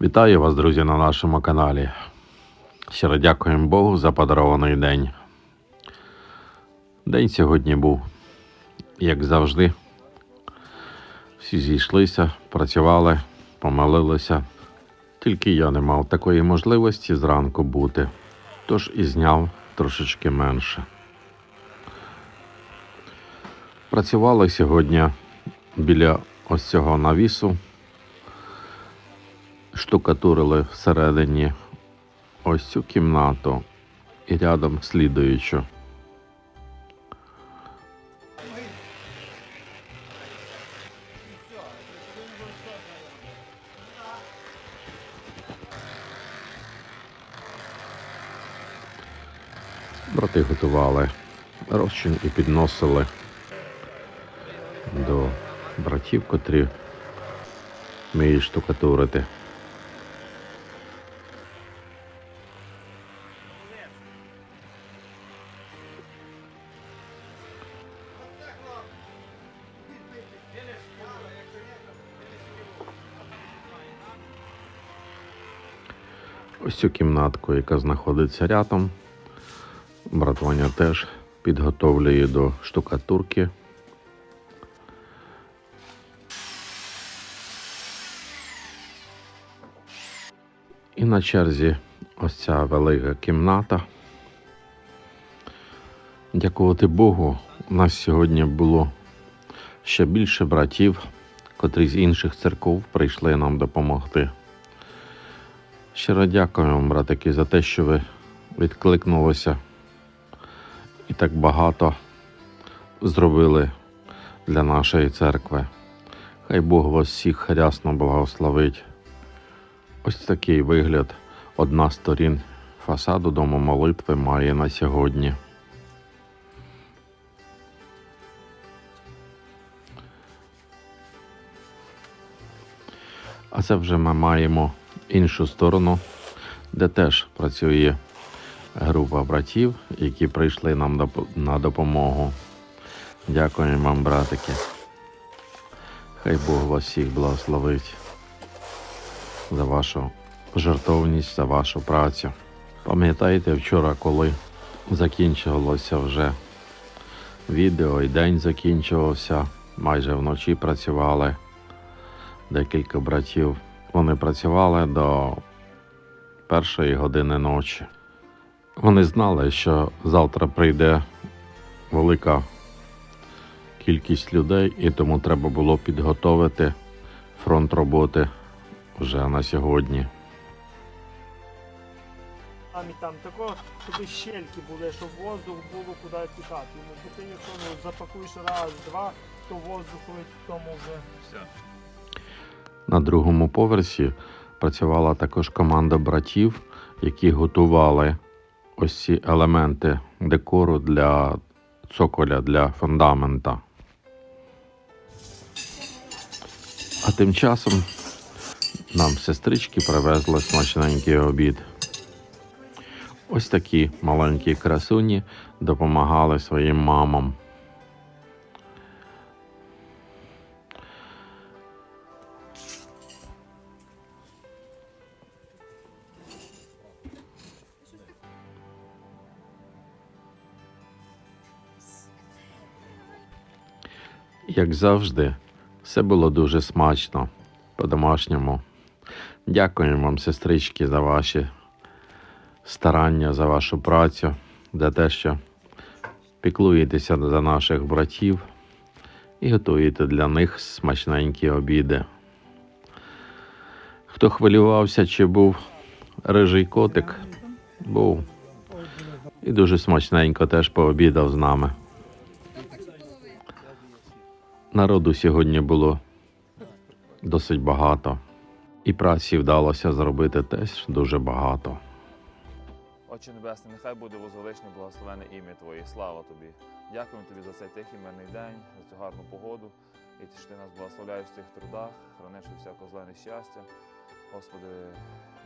Вітаю вас, друзі, на нашому каналі. Щиро дякуємо Богу за подарований день. День сьогодні був, як завжди. Всі зійшлися, працювали, помолилися. Тільки я не мав такої можливості зранку бути, тож і зняв трошечки менше. Працювали сьогодні біля ось цього навісу штукатурили всередині ось цю кімнату і рядом слідуючу. Брати готували розчин і підносили до братів, котрі вміють штукатурити. Ось цю кімнатку, яка знаходиться рядом. Брат теж підготовлює до штукатурки. І на черзі ось ця велика кімната. Дякувати Богу, у нас сьогодні було ще більше братів, котрі з інших церков прийшли нам допомогти. Щиро дякую вам, братики, за те, що ви відкликнулися і так багато зробили для нашої церкви. Хай Бог вас всіх рясно благословить. Ось такий вигляд одна сторін фасаду дому молитви має на сьогодні. А це вже ми маємо іншу сторону, де теж працює група братів, які прийшли нам на допомогу. Дякуємо вам, братики. Хай Бог вас всіх благословить за вашу жертовність, за вашу працю. Пам'ятаєте, вчора, коли закінчувалося вже відео і день закінчувався, майже вночі працювали декілька братів. Вони працювали до першої години ночі. Вони знали, що завтра прийде велика кількість людей, і тому треба було підготовити фронт роботи вже на сьогодні. Там і там тако, щоб щельки були, щоб воздух було куди тікати. Ну, бо ти якщо запакуєш раз, два, то воздуху в тому вже все. На другому поверсі працювала також команда братів, які готували ось ці елементи декору для цоколя, для фундамента. А тим часом нам сестрички привезли смачненький обід. Ось такі маленькі красуні допомагали своїм мамам. Як завжди, все було дуже смачно, по-домашньому. Дякуємо вам, сестрички, за ваші старання, за вашу працю, за те, що піклуєтеся за наших братів і готуєте для них смачненькі обіди. Хто хвилювався, чи був рижий котик, був. І дуже смачненько теж пообідав з нами. Народу сьогодні було досить багато, і праці вдалося зробити теж дуже багато. Отче Небесний, нехай буде возвеличне благословене ім'я Твоє. Слава Тобі. Дякуємо Тобі за цей тихий мирний день, за цю гарну погоду. І що ти нас благословляєш в цих трудах, храниш від всякого зла нещастя. Господи,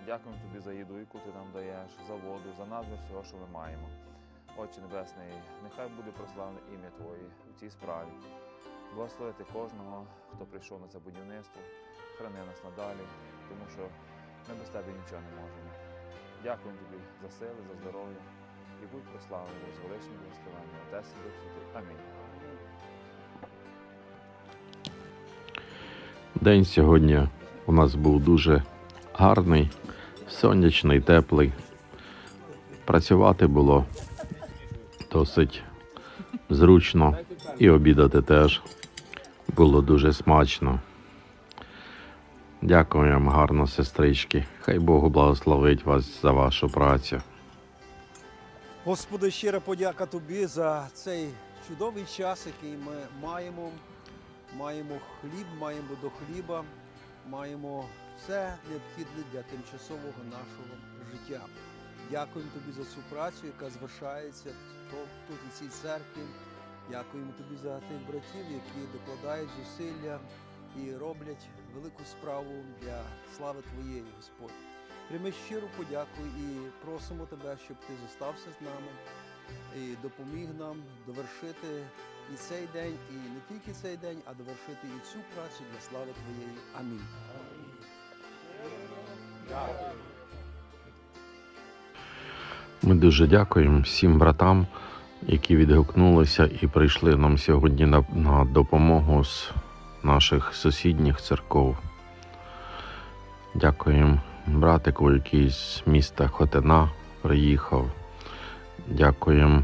дякуємо Тобі за їду, яку ти нам даєш, за воду, за надмір всього, що ми маємо. Отче Небесний, нехай буде прославлене ім'я Твоє у цій справі. Благословити кожного, хто прийшов на це будівництво, храни нас надалі, тому що Ми без тебе нічого не можемо. Дякуємо тобі за сили, за здоров'я. І будь прославлений, возвеличений, благословенний Отець і Дух Святий. Амінь. День сьогодні у нас був дуже гарний, сонячний, теплий. Працювати було досить зручно і обідати теж було дуже смачно. Дякую вам гарно, сестрички. Хай Бог благословить вас за вашу працю. Господи, щира подяка Тобі за цей чудовий час, який ми маємо. Маємо хліб, маємо до хліба, маємо все необхідне для тимчасового нашого життя. Дякуємо Тобі за цю працю, яка звершається то- тут у цій церкві. Дякуємо Тобі за тих братів, які докладають зусилля і роблять велику справу для слави Твоєї, Господь. Прийми щиру подяку і просимо Тебе, щоб Ти зостався з нами і допоміг нам довершити і цей день, і не тільки цей день, а довершити і цю працю для слави Твоєї. Амінь. Ми дуже дякуємо всім братам, які відгукнулися і прийшли нам сьогодні на, на допомогу з наших сусідніх церков. Дякуємо братику, який з міста Хотина приїхав. Дякуємо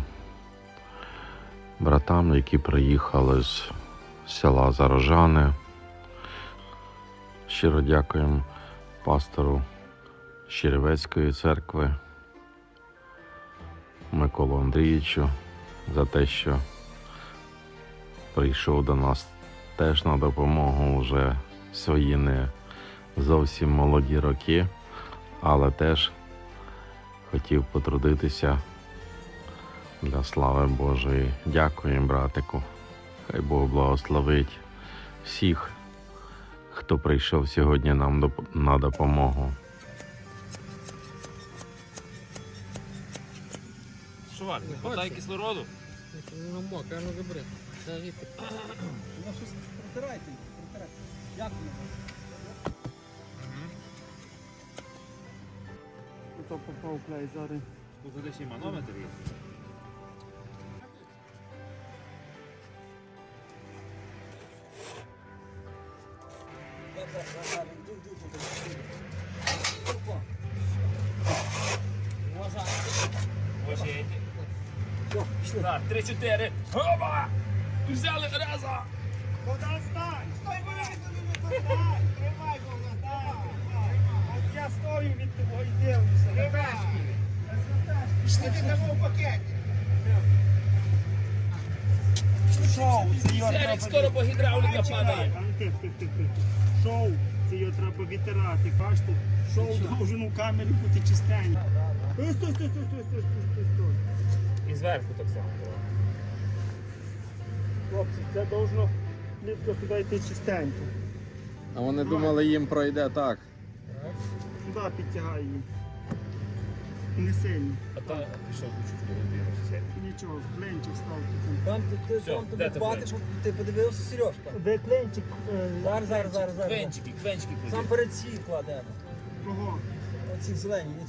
братам, які приїхали з села Зарожани. Щиро дякуємо пастору Щеревецької церкви. Миколу Андрійовичу за те, що прийшов до нас теж на допомогу вже свої не зовсім молоді роки, але теж хотів потрудитися для слави Божої. Дякуємо, братику. Хай Бог благословить всіх, хто прийшов сьогодні нам на допомогу. Чувак, не хватає кислороду? Ну, мокре, ну добре. Ну, щось протирайте, протирайте. Дякую. То попав клей зараз. Тут десь і манометр є. Ложіть. Все, пішли. Так, три-чотири. Опа! Взяли разом! Богдан, стань! Стой, блядь, не викладай! Тримай, Богдан, давай! От я стою від того і дивлюся. Тримай! Пішли ти тому в пакеті! Шоу, це Серик, скоро по гідравліка падає. Шоу, це його треба витирати. Бачите, шоу должен у камері бути чистенький. Стой, стой, стой, стой, стой, стой, стой, стой. І зверху так само. Хлопці, це должно плітко сюди йти чистенько. А вони думали, їм пройде так. Сюди підтягай її. Не сильно. А та пішов чуть половину. Нічого, клинчик став. Там ти, ти, Всьо, там де тобі ти щоб ти подивився, Сережка. Де клинчик? е, Зараз, зараз, зараз, зараз. Квенчики, квенчики Сам перед ці кладемо. Кого? Оці зелені, не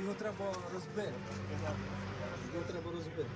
Його треба розбити. Його треба розбити.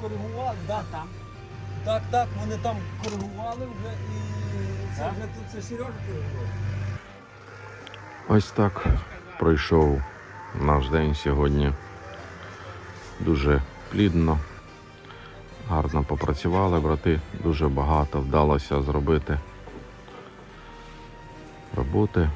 Коригували, да, там. Так, так, вони там коригували вже і це вже тут це Сережа коригував. Ось так пройшов наш день сьогодні. Дуже плідно, гарно попрацювали брати, дуже багато вдалося зробити роботи.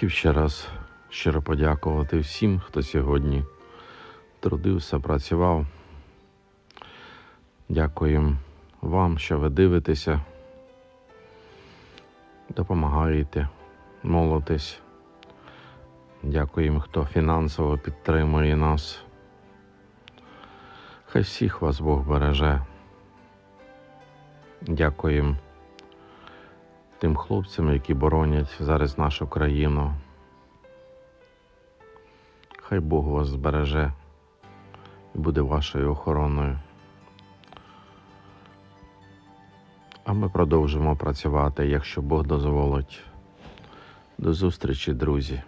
Хотів ще раз щиро подякувати всім, хто сьогодні трудився, працював. Дякуємо вам, що ви дивитеся, допомагаєте, молитесь. Дякуємо, хто фінансово підтримує нас. Хай всіх вас Бог береже. Дякуємо тим хлопцям, які боронять зараз нашу країну. Хай Бог вас збереже і буде вашою охороною. А ми продовжимо працювати, якщо Бог дозволить. До зустрічі, друзі!